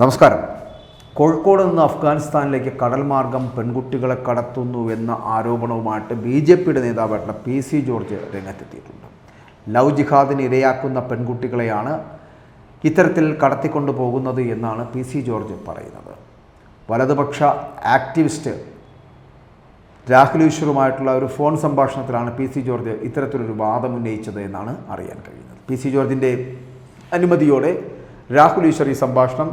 നമസ്കാരം. കോഴിക്കോട് നിന്ന് അഫ്ഗാനിസ്ഥാനിലേക്ക് കടൽ മാർഗം പെൺകുട്ടികളെ കടത്തുന്നു എന്ന ആരോപണവുമായിട്ട് ബി ജെ പിയുടെ നേതാവായിട്ടുള്ള പി സി ജോർജ് രംഗത്തെത്തിയിട്ടുണ്ട്. ലവ് ജിഹാദിന് ഇരയാക്കുന്ന പെൺകുട്ടികളെയാണ് ഇത്തരത്തിൽ കടത്തിക്കൊണ്ടു പോകുന്നത് എന്നാണ് പി സി ജോർജ് പറയുന്നത്. വലതുപക്ഷ ആക്ടിവിസ്റ്റ് രാഹുൽ ഈശ്വറുമായിട്ടുള്ള ഒരു ഫോൺ സംഭാഷണത്തിലാണ് പി സി ജോർജ് ഇത്തരത്തിലൊരു വാദം ഉന്നയിച്ചത് എന്നാണ് അറിയാൻ കഴിയുന്നത്. പി സി ജോർജിന്റെ അനുമതിയോടെ രാഹുൽ ഈശ്വർ ഈ സംഭാഷണം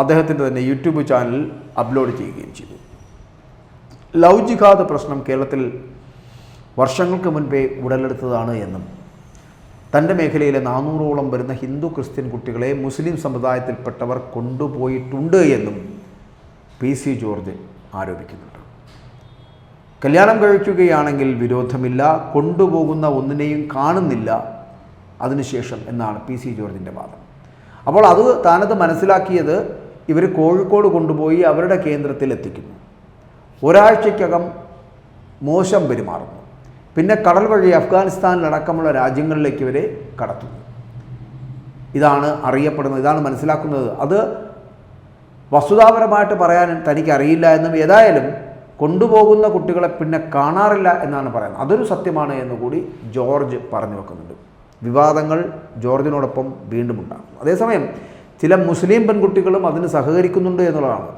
അദ്ദേഹത്തിന്റെ തന്നെ യൂട്യൂബ് ചാനലിൽ അപ്ലോഡ് ചെയ്യുകയും ചെയ്തു. ലവ് ജിഹാദ് പ്രശ്നം കേരളത്തിൽ വർഷങ്ങൾക്ക് മുൻപേ ഉടലെടുത്തതാണ് എന്നും തന്റെ മേഖലയിലെ നാനൂറോളം വരുന്ന ഹിന്ദു ക്രിസ്ത്യൻ കുട്ടികളെ മുസ്ലിം സമുദായത്തിൽപ്പെട്ടവർ കൊണ്ടുപോയിട്ടുണ്ട് എന്നും പി സി ജോർജ് ആരോപിക്കുന്നുണ്ട്. കല്യാണം കഴിക്കുകയാണെങ്കിൽ വിരോധമില്ല കൊണ്ടുപോകുന്ന ഒന്നിനെയും കാണുന്നില്ല അതിനുശേഷം എന്നാണ് പി സി ജോർജിന്റെ വാദം. അപ്പോൾ അത് താനത് മനസ്സിലാക്കിയത് ഇവർ കോഴിക്കോട് കൊണ്ടുപോയി അവരുടെ കേന്ദ്രത്തിൽ എത്തിക്കുന്നു ഒരാഴ്ചയ്ക്കകം മോശം പെരുമാറുന്നു. പിന്നെ കടൽ വഴി അഫ്ഗാനിസ്ഥാനിലടക്കമുള്ള രാജ്യങ്ങളിലേക്ക് ഇവരെ കടത്തുന്നു. ഇതാണ് അറിയപ്പെടുന്നത് ഇതാണ് മനസ്സിലാക്കുന്നത്. അത് വസ്തുതാപരമായിട്ട് പറയാൻ തനിക്ക് അറിയില്ല എന്നും ഏതായാലും കൊണ്ടുപോകുന്ന കുട്ടികളെ പിന്നെ കാണാറില്ല എന്നാണ് പറയുന്നത്. അതൊരു സത്യമാണ് എന്നുകൂടി ജോർജ് പറഞ്ഞു വെക്കുന്നുണ്ട്. വിവാദങ്ങൾ ജോർജിനോടൊപ്പം വീണ്ടും ഉണ്ടാകും. അതേസമയം ചില മുസ്ലിം പെൺകുട്ടികളും അതിന് സഹകരിക്കുന്നുണ്ട് എന്നുള്ളതാണ്.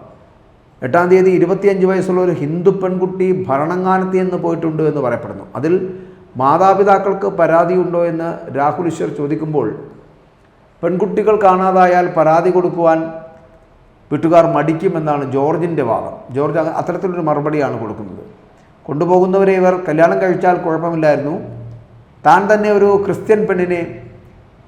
എട്ടാം തീയതി ഇരുപത്തിയഞ്ച് വയസ്സുള്ള ഒരു ഹിന്ദു പെൺകുട്ടി ഭരണങ്ങാനത്തിൽ എന്ന് പോയിട്ടുണ്ട് എന്ന് പറയപ്പെടുന്നു. അതിൽ മാതാപിതാക്കൾക്ക് പരാതിയുണ്ടോ എന്ന് രാഹുൽ ഈശ്വർ ചോദിക്കുമ്പോൾ പെൺകുട്ടികൾ കാണാതായാൽ പരാതി കൊടുക്കുവാൻ വീട്ടുകാർ മടിക്കുമെന്നാണ് ജോർജിന്റെ വാദം. ജോർജ് അത്തരത്തിലൊരു മറുപടിയാണ് കൊടുക്കുന്നത്. കൊണ്ടുപോകുന്നവരെ ഇവർ കല്യാണം കഴിച്ചാൽ കുഴപ്പമില്ലായിരുന്നു. താൻ തന്നെ ഒരു ക്രിസ്ത്യൻ പെണ്ണിനെ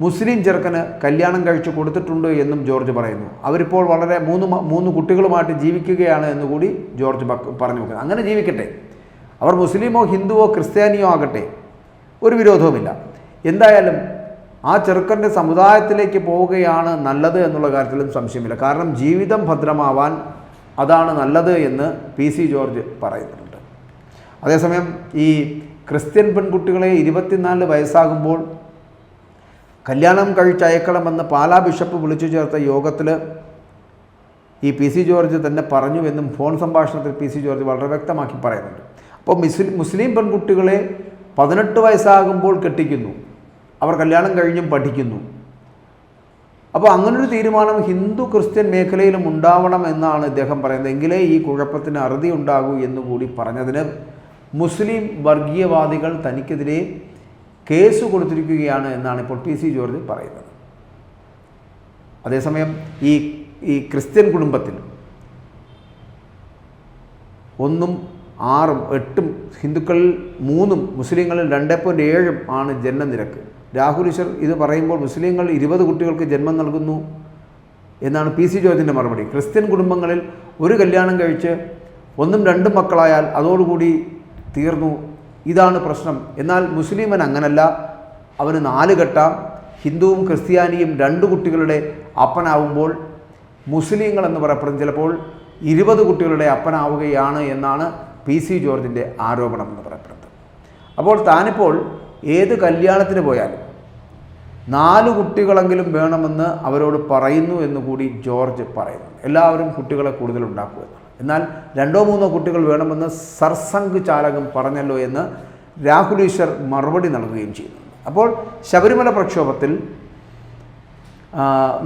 മുസ്ലിം ചെറുക്കന് കല്യാണം കഴിച്ചു കൊടുത്തിട്ടുണ്ട് എന്നും ജോർജ് പറയുന്നു. അവരിപ്പോൾ വളരെ മൂന്ന് മൂന്ന് കുട്ടികളുമായിട്ട് ജീവിക്കുകയാണ് എന്ന് കൂടി ജോർജ് പറഞ്ഞു വെക്കുന്നത് അങ്ങനെ ജീവിക്കട്ടെ. അവർ മുസ്ലിമോ ഹിന്ദുവോ ക്രിസ്ത്യാനിയോ ആകട്ടെ. ഒരു വിരോധവുമില്ല. എന്തായാലും ആ ചെറുക്കന്റെ സമുദായത്തിലേക്ക് പോവുകയാണ് നല്ലത് എന്നുള്ള കാര്യത്തിലും സംശയമില്ല. കാരണം ജീവിതം ഭദ്രമാവാൻ അതാണ് നല്ലത് എന്ന് പി സി ജോർജ് പറയുന്നുണ്ട്. അതേസമയം ഈ ക്രിസ്ത്യൻ പെൺകുട്ടികളെ ഇരുപത്തിനാല് വയസ്സാകുമ്പോൾ കല്യാണം കഴിച്ചയക്കണമെന്ന് പാലാ ബിഷപ്പ് വിളിച്ചു ചേർത്ത യോഗത്തിൽ ഈ പി സി ജോർജ് തന്നെ പറഞ്ഞു എന്നും ഫോൺ സംഭാഷണത്തിൽ പി സി ജോർജ് വളരെ വ്യക്തമാക്കി പറയുന്നുണ്ട്. അപ്പോൾ മുസ്ലിം മുസ്ലിം പെൺകുട്ടികളെ പതിനെട്ട് വയസ്സാകുമ്പോൾ കെട്ടിക്കുന്നു. അവർ കല്യാണം കഴിഞ്ഞും പഠിക്കുന്നു. അപ്പോൾ അങ്ങനൊരു തീരുമാനം ഹിന്ദു ക്രിസ്ത്യൻ മേഖലയിലും ഉണ്ടാവണം എന്നാണ് ഇദ്ദേഹം പറയുന്നത്. എങ്കിലേ ഈ കുഴപ്പത്തിന് അറുതി ഉണ്ടാകൂ എന്നുകൂടി പറഞ്ഞതിന് മുസ്ലിം വർഗീയവാദികൾ തനിക്കെതിരെ കേസ് കൊടുത്തിരിക്കുകയാണ് എന്നാണ് ഇപ്പോൾ പി സി ജോർജ് പറയുന്നത്. അതേസമയം ഈ ഈ ക്രിസ്ത്യൻ കുടുംബത്തിൽ ഒന്നും ആറും എട്ടും ഹിന്ദുക്കളിൽ മൂന്നും മുസ്ലിങ്ങളിൽ രണ്ട് പോയിന്റ് ഏഴും ആണ് ജനനനിരക്ക്. രാഹുൽ ഈശ്വർ ഇത് പറയുമ്പോൾ മുസ്ലിങ്ങൾ ഇരുപത് കുട്ടികൾക്ക് ജന്മം നൽകുന്നു എന്നാണ് പി സി ജോർജിന്റെ മറുപടി. ക്രിസ്ത്യൻ കുടുംബങ്ങളിൽ ഒരു കല്യാണം കഴിച്ച് ഒന്നും രണ്ടും മക്കളായാൽ അതോടുകൂടി തീർന്നു ഇതാണ് പ്രശ്നം. എന്നാൽ മുസ്ലിമൻ അങ്ങനല്ല. അവന് നാല് കെട്ടാം ഹിന്ദുവും ക്രിസ്ത്യാനിയും രണ്ട് കുട്ടികളുടെ അപ്പനാവുമ്പോൾ മുസ്ലിങ്ങൾ എന്ന് പറയപ്പെടും ചിലപ്പോൾ ഇരുപത് കുട്ടികളുടെ അപ്പനാവുകയാണ് എന്നാണ് പി സി ജോർജിന്റെ ആരോപണം എന്ന് പറയപ്പെടുന്നത്. അപ്പോൾ താനിപ്പോൾ ഏത് കല്യാണത്തിന് പോയാലും നാല് കുട്ടികളെങ്കിലും വേണമെന്ന് അവരോട് പറയുന്നു എന്ന് കൂടി ജോർജ് പറയുന്നു. എല്ലാവരും കുട്ടികളെ കൂടുതൽ ഉണ്ടാക്കുക എന്നാണ്. എന്നാൽ രണ്ടോ മൂന്നോ കുട്ടികൾ വേണമെന്ന് സർസംഘ് ചാലകം പറഞ്ഞല്ലോ എന്ന് രാഹുൽ ഈശ്വർ മറുപടി നൽകുകയും ചെയ്യുന്നു അപ്പോൾ ശബരിമല പ്രക്ഷോഭത്തിൽ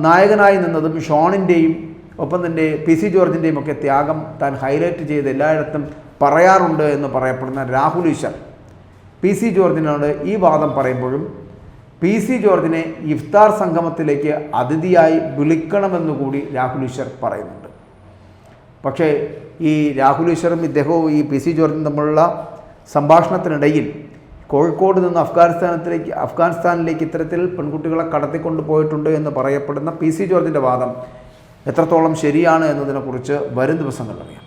നായകനായി നിന്നതും ഷോണിന്റെയും ഒപ്പം തന്നെ പി സി ജോർജിന്റെയും ഒക്കെ ത്യാഗം താൻ ഹൈലൈറ്റ് ചെയ്ത് എല്ലായിടത്തും പറയാറുണ്ട് എന്ന് പറയപ്പെടുന്ന രാഹുൽ ഈശ്വർ പി സി ജോർജിനോട് ഈ വാദം പറയുമ്പോഴും പി സി ജോർജിനെ ഇഫ്താർ സംഗമത്തിലേക്ക് അതിഥിയായി വിളിക്കണമെന്നുകൂടി രാഹുൽ ഈശ്വർ പറയുന്നുണ്ട്. പക്ഷേ ഈ രാഹുൽ ഈശ്വറും ഇദ്ദേഹവും ഈ പി സി ജോർജും തമ്മിലുള്ള സംഭാഷണത്തിനിടയിൽ കോഴിക്കോട് നിന്ന് അഫ്ഗാനിസ്ഥാനത്തിലേക്ക് അഫ്ഗാനിസ്ഥാനിലേക്ക് ഇത്തരത്തിൽ പെൺകുട്ടികളെ കടത്തിക്കൊണ്ട് പോയിട്ടുണ്ട് എന്ന് പറയപ്പെടുന്ന പി സി ജോർജിന്റെ വാദം എത്രത്തോളം ശരിയാണ് എന്നതിനെക്കുറിച്ച് വരും ദിവസങ്ങളിൽ അറിയാം.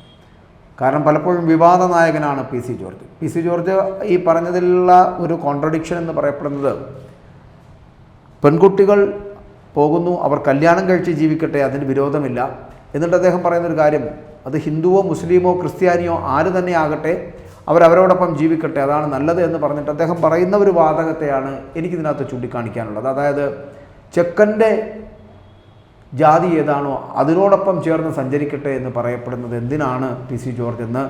കാരണം പലപ്പോഴും വിവാദ നായകനാണ് P C George P C George ഈ പറഞ്ഞതിലുള്ള ഒരു കോൺട്രഡിക്ഷൻ എന്ന് പറയപ്പെടുന്നത് പെൺകുട്ടികൾ പോകുന്നു അവർ കല്യാണം കഴിച്ച് ജീവിക്കട്ടെ അതിന് വിരോധമില്ല. എന്നിട്ട് അദ്ദേഹം പറയുന്നൊരു കാര്യം അത് ഹിന്ദുവോ മുസ്ലിമോ ക്രിസ്ത്യാനിയോ ആര് തന്നെ ആകട്ടെ അവരവരോടൊപ്പം ജീവിക്കട്ടെ അതാണ് നല്ലത് എന്ന് പറഞ്ഞിട്ട് അദ്ദേഹം പറയുന്ന ഒരു വാതകത്തെയാണ് എനിക്കിതിനകത്ത് ചൂണ്ടിക്കാണിക്കാനുള്ളത്. അതായത് ചെക്കന്റെ ജാതി ഏതാണോ അതിനോടൊപ്പം ചേർന്ന് സഞ്ചരിക്കട്ടെ എന്ന് പറയപ്പെടുന്നത് എന്തിനാണ് പി സി ജോർജ് എന്ന്?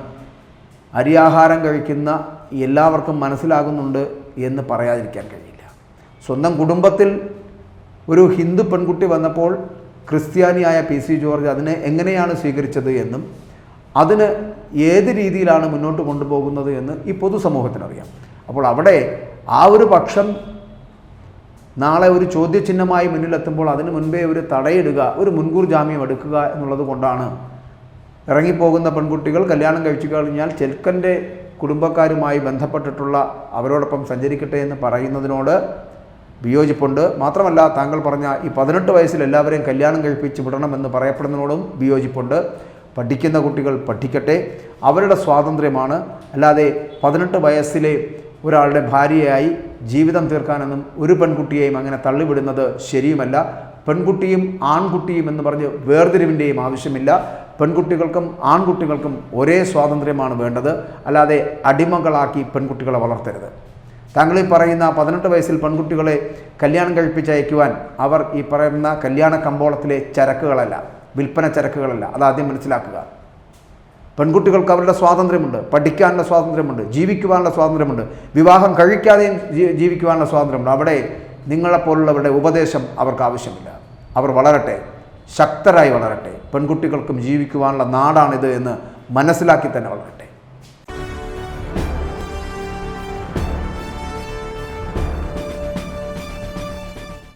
അരിയാഹാരം കഴിക്കുന്ന എല്ലാവർക്കും മനസ്സിലാകുന്നുണ്ട് എന്ന് പറയാതിരിക്കാൻ കഴിയില്ല. സ്വന്തം കുടുംബത്തിൽ ഒരു ഹിന്ദു പെൺകുട്ടി വന്നപ്പോൾ ക്രിസ്ത്യാനിയായ പി സി ജോർജ് അതിനെ എങ്ങനെയാണ് സ്വീകരിച്ചത് എന്നും അതിന് ഏത് രീതിയിലാണ് മുന്നോട്ട് കൊണ്ടുപോകുന്നത് എന്ന് ഈ പൊതുസമൂഹത്തിനറിയാം. അപ്പോൾ അവിടെ ആ ഒരു പക്ഷം നാളെ ഒരു ചോദ്യചിഹ്നമായി മുന്നിലെത്തുമ്പോൾ അതിന് മുൻപേ ഒരു തടയിടുക ഒരു മുൻകൂർ ജാമ്യം എടുക്കുക എന്നുള്ളത് കൊണ്ടാണ്. ഇറങ്ങിപ്പോകുന്ന പെൺകുട്ടികൾ കല്യാണം കഴിച്ചു കഴിഞ്ഞാൽ ചെൽക്കന്റെ കുടുംബക്കാരുമായി ബന്ധപ്പെട്ടിട്ടുള്ള അവരോടൊപ്പം സഞ്ചരിക്കട്ടെ എന്ന് പറയുന്നതിനോട് വിയോജിപ്പുണ്ട്. മാത്രമല്ല താങ്കൾ പറഞ്ഞ ഈ പതിനെട്ട് വയസ്സിൽ എല്ലാവരെയും കല്യാണം കഴിപ്പിച്ച് വിടണമെന്ന് പറയപ്പെടുന്നതിനോടും വിയോജിപ്പുണ്ട്. പഠിക്കുന്ന കുട്ടികൾ പഠിക്കട്ടെ. അവരുടെ സ്വാതന്ത്ര്യമാണ്. അല്ലാതെ പതിനെട്ട് വയസ്സിലെ ഒരാളുടെ ഭാര്യയായി ജീവിതം തീർക്കാനൊന്നും ഒരു പെൺകുട്ടിയെയും അങ്ങനെ തള്ളിവിടുന്നത് ശരിയുമല്ല. പെൺകുട്ടിയും ആൺകുട്ടിയും എന്ന് പറഞ്ഞ് വേർതിരിവിന്റെയും ആവശ്യമില്ല. പെൺകുട്ടികൾക്കും ആൺകുട്ടികൾക്കും ഒരേ സ്വാതന്ത്ര്യമാണ് വേണ്ടത്. അല്ലാതെ അടിമകളാക്കി പെൺകുട്ടികളെ വളർത്തരുത്. താങ്കൾ ഈ പറയുന്ന പതിനെട്ട് വയസ്സിൽ പെൺകുട്ടികളെ കല്യാണം കഴിപ്പിച്ച് അയക്കുവാൻ അവർ ഈ പറയുന്ന കല്യാണ കമ്പോളത്തിലെ ചരക്കുകളല്ല വിൽപ്പന ചരക്കുകളല്ല. അതാദ്യം മനസ്സിലാക്കുക. പെൺകുട്ടികൾക്ക് അവരുടെ സ്വാതന്ത്ര്യമുണ്ട് പഠിക്കാനുള്ള സ്വാതന്ത്ര്യമുണ്ട് ജീവിക്കുവാനുള്ള സ്വാതന്ത്ര്യമുണ്ട് വിവാഹം കഴിക്കാതെയും ജീവിക്കുവാനുള്ള സ്വാതന്ത്ര്യമുണ്ട്. അവിടെ നിങ്ങളെപ്പോലുള്ളവരുടെ ഉപദേശം അവർക്ക് ആവശ്യമില്ല. അവർ വളരട്ടെ ശക്തരായി വളരട്ടെ. പെൺകുട്ടികൾക്കും ജീവിക്കുവാനുള്ള നാടാണിത് എന്ന് മനസ്സിലാക്കി തന്നെ വളരട്ടെ.